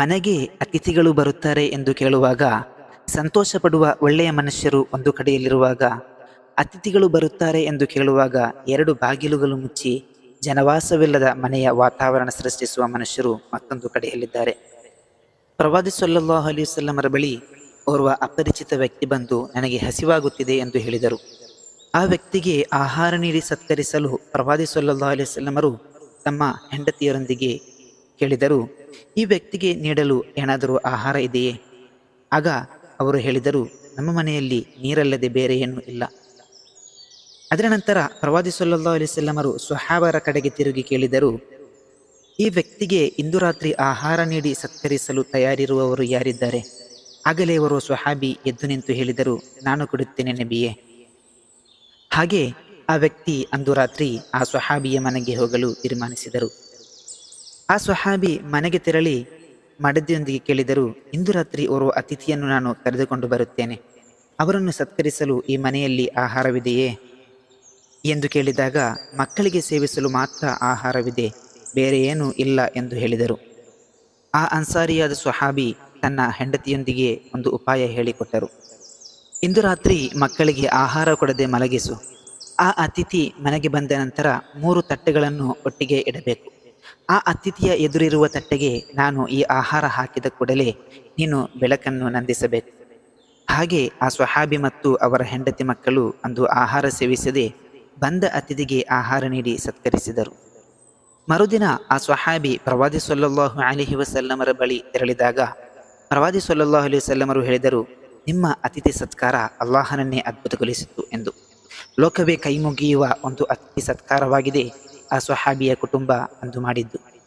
ಮನೆಗೆ ಅತಿಥಿಗಳು ಬರುತ್ತಾರೆ ಎಂದು ಕೇಳುವಾಗ ಸಂತೋಷ ಪಡುವ ಒಳ್ಳೆಯ ಮನುಷ್ಯರು ಒಂದು ಕಡೆಯಲ್ಲಿರುವಾಗ ಅತಿಥಿಗಳು ಬರುತ್ತಾರೆ ಎಂದು ಕೇಳುವಾಗ ಎರಡು ಬಾಗಿಲುಗಳು ಮುಚ್ಚಿ ಜನವಾಸವಿಲ್ಲದ ಮನೆಯ ವಾತಾವರಣ ಸೃಷ್ಟಿಸುವ ಮನುಷ್ಯರು ಮತ್ತೊಂದು ಕಡೆಯಲ್ಲಿದ್ದಾರೆ. ಪ್ರವಾದಿ ಸೊಲ್ಲಲ್ಲಾಹು ಅಲಿ ವಸಲ್ಲಮರ ಬಳಿ ಓರ್ವ ಅಪರಿಚಿತ ವ್ಯಕ್ತಿ ಬಂದು ನನಗೆ ಹಸಿವಾಗುತ್ತಿದೆ ಎಂದು ಹೇಳಿದರು. ಆ ವ್ಯಕ್ತಿಗೆ ಆಹಾರ ನೀಡಿ ಸತ್ಕರಿಸಲು ಪ್ರವಾದಿ ಸೊಲ್ಲಲ್ಲಾಹು ಅಲಿ ತಮ್ಮ ಹೆಂಡತಿಯರೊಂದಿಗೆ ಕೇಳಿದರು, ಈ ವ್ಯಕ್ತಿಗೆ ನೀಡಲು ಏನಾದರೂ ಆಹಾರ ಇದೆಯೇ? ಆಗ ಅವರು ಹೇಳಿದರು, ನಮ್ಮ ಮನೆಯಲ್ಲಿ ನೀರಲ್ಲದೆ ಬೇರೆ ಏನೂ ಇಲ್ಲ. ಅದರ ನಂತರ ಪ್ರವಾದಿ ಸೊಲ್ಲಾ ಅಲಿಸಲ್ಲಮರು ಸ್ವಹಾಬರ ಕಡೆಗೆ ತಿರುಗಿ ಕೇಳಿದರು, ಈ ವ್ಯಕ್ತಿಗೆ ಇಂದು ರಾತ್ರಿ ಆಹಾರ ನೀಡಿ ಸತ್ಕರಿಸಲು ತಯಾರಿರುವವರು ಯಾರಿದ್ದಾರೆ? ಆಗಲೇ ಅವರು ಸ್ವಹಾಬಿ ಎದ್ದು ನಿಂತು ಹೇಳಿದರು, ನಾನು ಕೊಡುತ್ತೇನೆ ನಬಿಯೇ. ಹಾಗೆ ಆ ವ್ಯಕ್ತಿ ಅಂದು ರಾತ್ರಿ ಆ ಸ್ವಹಾಬಿಯ ಮನೆಗೆ ಹೋಗಲು ತೀರ್ಮಾನಿಸಿದರು. ಆ ಸ್ವಹಾಬಿ ಮನೆಗೆ ತೆರಳಿ ಮಡದಿಯೊಂದಿಗೆ ಕೇಳಿದರು ಇಂದು ರಾತ್ರಿ ಓರ್ವ ಅತಿಥಿಯನ್ನು ನಾನು ಕರೆದುಕೊಂಡು ಬರುತ್ತೇನೆ. ಅವರನ್ನು ಸತ್ಕರಿಸಲು ಈ ಮನೆಯಲ್ಲಿ ಆಹಾರವಿದೆಯೇ? ಎಂದು ಕೇಳಿದಾಗ ಮಕ್ಕಳಿಗೆ ಸೇವಿಸಲು ಮಾತ್ರ ಆಹಾರವಿದೆ, ಬೇರೆ ಏನೂ ಇಲ್ಲ ಎಂದು ಹೇಳಿದರು. ಆ ಅನ್ಸಾರಿಯಾದ ಸ್ವಹಾಬಿ ತನ್ನ ಹೆಂಡತಿಯೊಂದಿಗೆ ಒಂದು ಉಪಾಯ ಹೇಳಿಕೊಟ್ಟರು. ಇಂದು ರಾತ್ರಿ ಮಕ್ಕಳಿಗೆ ಆಹಾರ ಕೊಡದೆ ಮಲಗಿಸು. ಆ ಅತಿಥಿ ಮನೆಗೆ ಬಂದ ನಂತರ ಮೂರು ತಟ್ಟೆಗಳನ್ನು ಒಟ್ಟಿಗೆ ಇಡಬೇಕು. ಆ ಅತಿಥಿಯ ಎದುರಿರುವ ತಟ್ಟೆಗೆ ನಾನು ಈ ಆಹಾರ ಹಾಕಿದ ಕೂಡಲೇ ನೀನು ಬೆಳಕನ್ನು ನಂದಿಸಬೇಕು. ಹಾಗೆ ಆ ಸ್ವಹಾಬಿ ಮತ್ತು ಅವರ ಹೆಂಡತಿ ಮಕ್ಕಳು ಅಂದು ಆಹಾರ ಸೇವಿಸದೆ ಬಂದ ಅತಿಥಿಗೆ ಆಹಾರ ನೀಡಿ ಸತ್ಕರಿಸಿದರು. ಮರುದಿನ ಆ ಸ್ವಹಾಬಿ ಪ್ರವಾದಿ ಸೊಲ್ಲಲ್ಲಾಹು ಅಲಿಹಿ ವಸಲ್ಲಮರ ಬಳಿ ತೆರಳಿದಾಗ ಪ್ರವಾದಿ ಸೊಲ್ಲಲ್ಲಾಹು ಅಲಿ ವಸಲ್ಲಮರು ಹೇಳಿದರು, ನಿಮ್ಮ ಅತಿಥಿ ಸತ್ಕಾರ ಅಲ್ಲಾಹನನ್ನೇ ಅದ್ಭುತಗೊಳಿಸಿತು ಎಂದು. ಲೋಕವೇ ಕೈಮುಗಿಯುವ ಒಂದು ಅತಿಥಿ ಸತ್ಕಾರವಾಗಿದೆ. ಆ ಸ್ವಹಾಬಿಯ ಕುಟುಂಬ ಅಂದು ಮಾಡಿದ್ದು.